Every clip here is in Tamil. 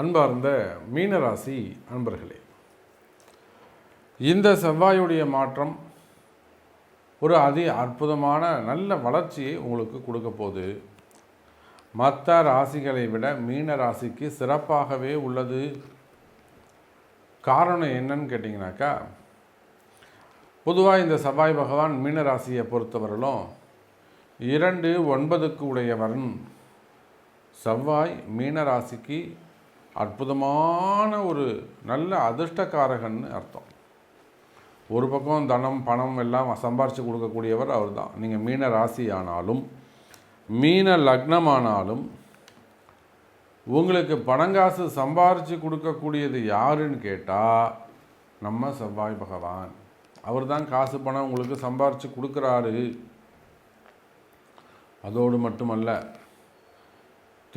அன்பார்ந்த மீனராசி அன்பர்களே இந்த செவ்வாயுடைய மாற்றம் ஒரு அதி அற்புதமான நல்ல வளர்ச்சியை உங்களுக்கு கொடுக்க போகுது. மற்ற ராசிகளை விட மீன ராசிக்கு சிறப்பாகவே உள்ளது. காரணம் என்னன்னு கேட்டிங்கனாக்கா பொதுவாக இந்த செவ்வாய் பகவான் மீன ராசியை பொறுத்தவரையிலும் இரண்டு ஒன்பதுக்கு உடையவன் செவ்வாய் மீன ராசிக்கு அற்புதமான ஒரு நல்ல அதிர்ஷ்டக்காரகன்னு அர்த்தம். ஒரு பக்கம் தனம் பணம் எல்லாம் சம்பாரித்து கொடுக்கக்கூடியவர் அவர் தான் நீங்கள் மீன ராசி ஆனாலும் மீன லக்னமானாலும் உங்களுக்கு பணங்காசு சம்பாரித்து கொடுக்கக்கூடியது யாருன்னு கேட்டால் நம்ம செவ்வாய் பகவான். அவர் தான் காசு பணம் உங்களுக்கு சம்பாரித்து கொடுக்குறாரு. அதோடு மட்டுமல்ல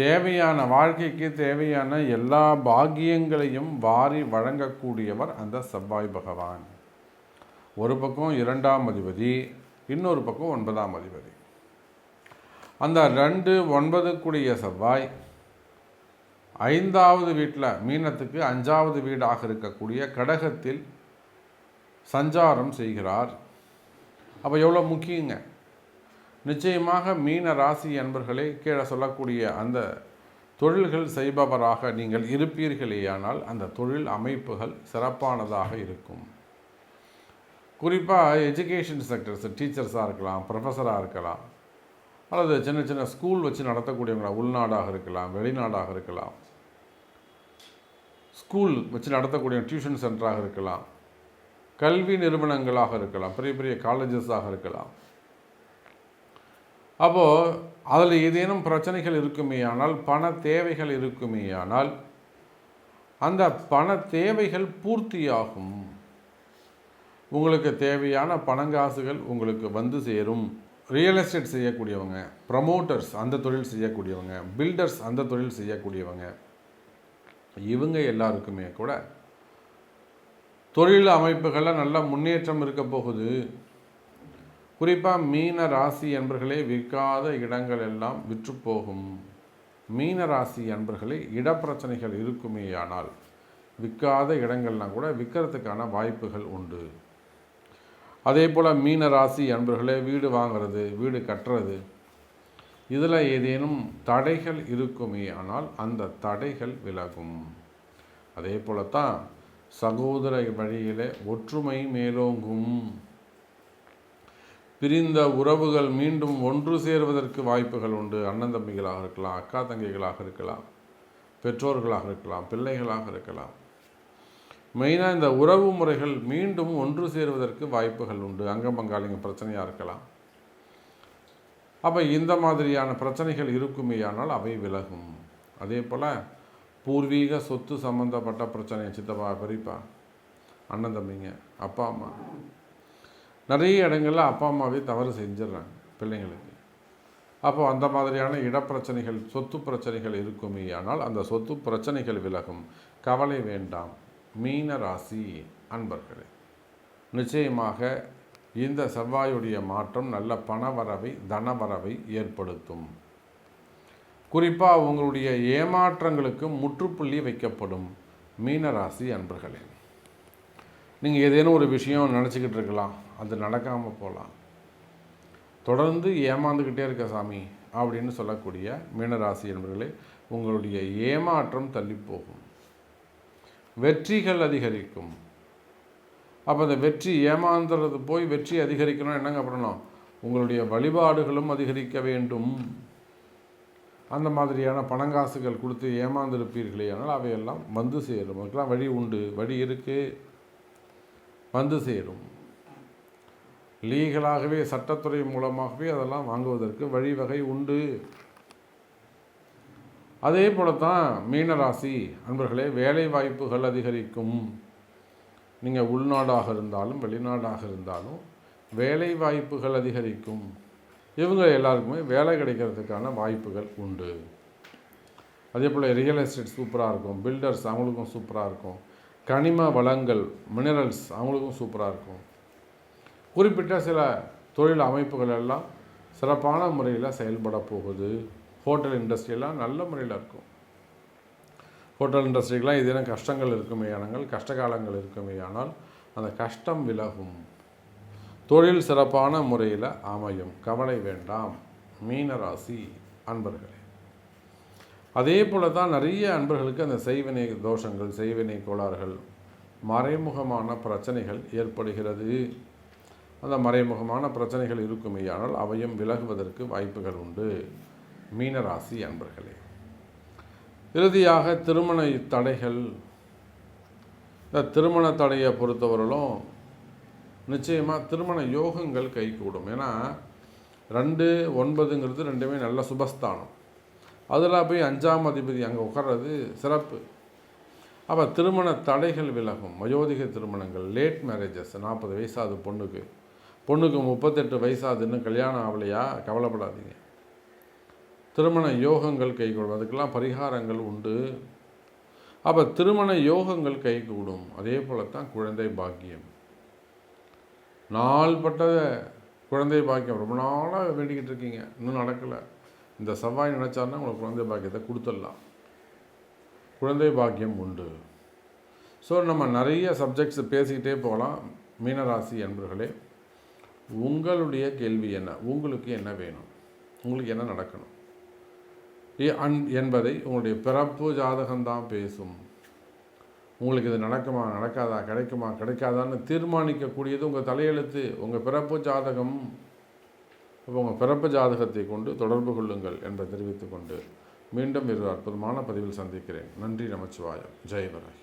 தேவையான வாழ்க்கைக்கு தேவையான எல்லா பாக்கியங்களையும் வாரி வழங்கக்கூடியவர் அந்த செவ்வாய் பகவான். ஒரு பக்கம் இரண்டாம் அதிபதி இன்னொரு பக்கம் ஒன்பதாம் அதிபதி. அந்த ரெண்டு ஒன்பதுக்குடைய செவ்வாய் ஐந்தாவது வீட்டில் மீனத்துக்கு அஞ்சாவது வீடாக இருக்கக்கூடிய கடகத்தில் சஞ்சாரம் செய்கிறார். அப்போ எவ்வளோ முக்கியங்க? நிச்சயமாக மீன ராசி என்பர்களே கீழே சொல்லக்கூடிய அந்த தொழில்கள் செய்பவராக நீங்கள் இருப்பீர்களேயானால் அந்த தொழில் அமைப்புகள் சிறப்பானதாக இருக்கும். குறிப்பாக எஜுகேஷன் செக்டர்ஸ் டீச்சர்ஸாக இருக்கலாம் ப்ரொஃபஸராக இருக்கலாம் அல்லது சின்ன சின்ன ஸ்கூல் வச்சு நடத்தக்கூடியவங்களா உள்நாடாக இருக்கலாம் வெளிநாடாக இருக்கலாம் ஸ்கூல் வச்சு நடத்தக்கூடிய டியூஷன் சென்டராக இருக்கலாம் கல்வி நிறுவனங்களாக இருக்கலாம் பெரிய பெரிய காலேஜஸாக இருக்கலாம். அப்போது அதில் ஏதேனும் பிரச்சனைகள் இருக்குமேயானால் பண தேவைகள் இருக்குமேயானால் அந்த பண தேவைகள் பூர்த்தியாகும். உங்களுக்கு தேவையான பணங்காசுகள் உங்களுக்கு வந்து சேரும். ரியல் எஸ்டேட் செய்யக்கூடியவங்க ப்ரமோட்டர்ஸ் அந்த தொழில் செய்யக்கூடியவங்க பில்டர்ஸ் அந்த தொழில் செய்யக்கூடியவங்க இவங்க எல்லாருக்குமே கூட தொழில் அமைப்புகளில் நல்ல முன்னேற்றம் இருக்க போகுது. குறிப்பாக மீன ராசி என்பர்களே விற்காத இடங்கள் எல்லாம் விற்றுப்போகும். மீன ராசி என்பர்களே இடப்பிரச்சனைகள் இருக்குமேயானால் விற்காத இடங்கள்லாம் கூட விற்கிறதுக்கான வாய்ப்புகள் உண்டு. அதே போல் மீன ராசி அன்பர்களே வீடு வாங்கிறது வீடு கட்டுறது இதில் ஏதேனும் தடைகள் இருக்குமே ஆனால் அந்த தடைகள் விலகும். அதே போலத்தான் சகோதர வழியிலே ஒற்றுமை மேலோங்கும். பிரிந்த உறவுகள் மீண்டும் ஒன்று சேர்வதற்கு வாய்ப்புகள் உண்டு. அண்ணன் தம்பிகளாக இருக்கலாம் அக்கா தங்கைகளாக இருக்கலாம் பெற்றோர்களாக இருக்கலாம் பிள்ளைகளாக இருக்கலாம். மெயினாக இந்த உறவு முறைகள் மீண்டும் ஒன்று சேருவதற்கு வாய்ப்புகள் உண்டு. அங்கம் பங்காளிங்க பிரச்சனையாக இருக்கலாம். அப்போ இந்த மாதிரியான பிரச்சனைகள் இருக்குமேயானால் அவை விலகும். அதே போல் பூர்வீக சொத்து சம்மந்தப்பட்ட பிரச்சனை சித்தப்பா பெரியப்பா அண்ணன் தம்பிங்க அப்பா அம்மா. நிறைய இடங்களில் அப்பா அம்மாவே தவறு செஞ்சிடுறாங்க பிள்ளைங்களுக்கு. அப்போ அந்த மாதிரியான இடப்பிரச்சனைகள் சொத்து பிரச்சனைகள் இருக்குமே ஆனால் அந்த சொத்து பிரச்சனைகள் விலகும். கவலை வேண்டாம். மீன ராசி அன்பர்களே நிச்சயமாக இந்த செவ்வாயுடைய மாற்றம் நல்ல பணவரவை தனவரவை ஏற்படுத்தும். குறிப்பாக உங்களுடைய ஏமாற்றங்களுக்கு முற்றுப்புள்ளி வைக்கப்படும் மீனராசி அன்பர்களே. நீங்கள் ஏதேனும் ஒரு விஷயம் நினச்சிக்கிட்டு இருக்கலாம். அது நடக்காமல் போகலாம் தொடர்ந்து ஏமாந்துக்கிட்டே இருக்க சாமி அப்படின்னு சொல்லக்கூடிய மீனராசி என்பர்களே உங்களுடைய ஏமாற்றம் தள்ளி போகும் வெற்றிகள் அதிகரிக்கும். அப்போ அந்த வெற்றி ஏமாந்துறது போய் வெற்றி அதிகரிக்கணும் என்னங்க பண்ணணும்? உங்களுடைய வழிபாடுகளும் அதிகரிக்க வேண்டும். அந்த மாதிரியான பணங்காசுகள் கொடுத்து ஏமாந்திருப்பீர்களே ஆனால் அவையெல்லாம் வந்து சேரும். அதுக்கெல்லாம் வழி உண்டு. வழி இருக்குது வந்து சேரும். லீகலாகவே சட்டத்துறை மூலமாகவே அதெல்லாம் வாங்குவதற்கு வழிவகை உண்டு. அதே போல தான் மீனராசி அன்பர்களே வேலை வாய்ப்புகள் அதிகரிக்கும். நீங்கள் உள்நாடாக இருந்தாலும் வெளிநாடாக இருந்தாலும் வேலை வாய்ப்புகள் அதிகரிக்கும். இவங்க எல்லாருக்குமே வேலை கிடைக்கிறதுக்கான வாய்ப்புகள் உண்டு. அதே போல் ரியல் எஸ்டேட் சூப்பராக இருக்கும் பில்டர்ஸ் அவங்களுக்கும் சூப்பராக இருக்கும். கனிம வளங்கள் மினரல்ஸ் அவங்களுக்கும் சூப்பராக இருக்கும். குறிப்பிட்ட சில தொழில் அமைப்புகள் எல்லாம் சிறப்பான முறையில் செயல்பட போகுது. ஹோட்டல் இண்டஸ்ட்ரியெல்லாம் நல்ல முறையில் இருக்கும். ஹோட்டல் இண்டஸ்ட்ரிக்கெலாம் இதெல்லாம் கஷ்டங்கள் இருக்குமேயானங்கள் கஷ்ட காலங்கள் இருக்குமேயானால் அந்த கஷ்டம் விலகும். தொழில் சிறப்பான முறையில் அமையும். கவலை வேண்டாம். மீனராசி அன்பர்களே. அதே போல தான் நிறைய அன்பர்களுக்கு அந்த செய்வினை தோஷங்கள் செய்வினை கோளாறுகள் மறைமுகமான பிரச்சனைகள் ஏற்படுகிறது. அந்த மறைமுகமான பிரச்சனைகள் இருக்குமேயானால் அவையும் விலகுவதற்கு வாய்ப்புகள் உண்டு. மீனராசி அன்பர்களே இறுதியாக திருமண தடைகள். இந்த திருமண தடையை பொறுத்தவரையிலும் நிச்சயமாக திருமண யோகங்கள் கைகூடும். ஏன்னா ரெண்டு ஒன்பதுங்கிறது ரெண்டுமே நல்ல சுபஸ்தானம். அதில் போய் அஞ்சாம் அதிபதி அங்கே உட்கார்றது சிறப்பு. அப்போ திருமண தடைகள் விலகும். வயோதிக திருமணங்கள் லேட் மேரேஜஸ் நாற்பது வயசாகுது பொண்ணுக்கு. பொண்ணுக்கு முப்பத்தெட்டு வயசாது இன்னும் கல்யாணம் ஆகலையா கவலைப்படாதீங்க. திருமண யோகங்கள் கைகூடும். அதுக்கெல்லாம் பரிகாரங்கள் உண்டு. அப்போ திருமண யோகங்கள் கைகூடும். அதே போல தான் குழந்தை பாக்கியம். நாள்பட்ட குழந்தை பாக்கியம். ரொம்ப நாளாக வேண்டிக்கிட்டு இருக்கீங்க. இன்னும் நடக்கலை. இந்த செவ்வாய் நினச்சாருன்னா உங்களுக்கு குழந்தை பாக்கியத்தை கொடுத்துடலாம். குழந்தை பாக்கியம் உண்டு. ஸோ நம்ம நிறைய சப்ஜெக்ட்ஸ் பேசிக்கிட்டே போகலாம். மீனராசி என்பர்களே உங்களுடைய கேள்வி என்ன? உங்களுக்கு என்ன வேணும்? உங்களுக்கு என்ன நடக்கணும்? அன் என்பதை உங்களுடைய பிறப்பு ஜாதகம்தான் பேசும். உங்களுக்கு இது நடக்குமா நடக்காதா கிடைக்குமா கிடைக்காதான்னு தீர்மானிக்கக்கூடியது உங்கள் தலையெழுத்து. உங்கள் பிறப்பு ஜாதகம் அப்போ உங்கள் பிறப்பு ஜாதகத்தை கொண்டு தொடர்பு கொள்ளுங்கள் என்பதை தெரிவித்துக்கொண்டு மீண்டும் இரு அற்புதமான பதிவில் சந்திக்கிறேன். நன்றி நமச்சிவாயம். ஜெயவராய்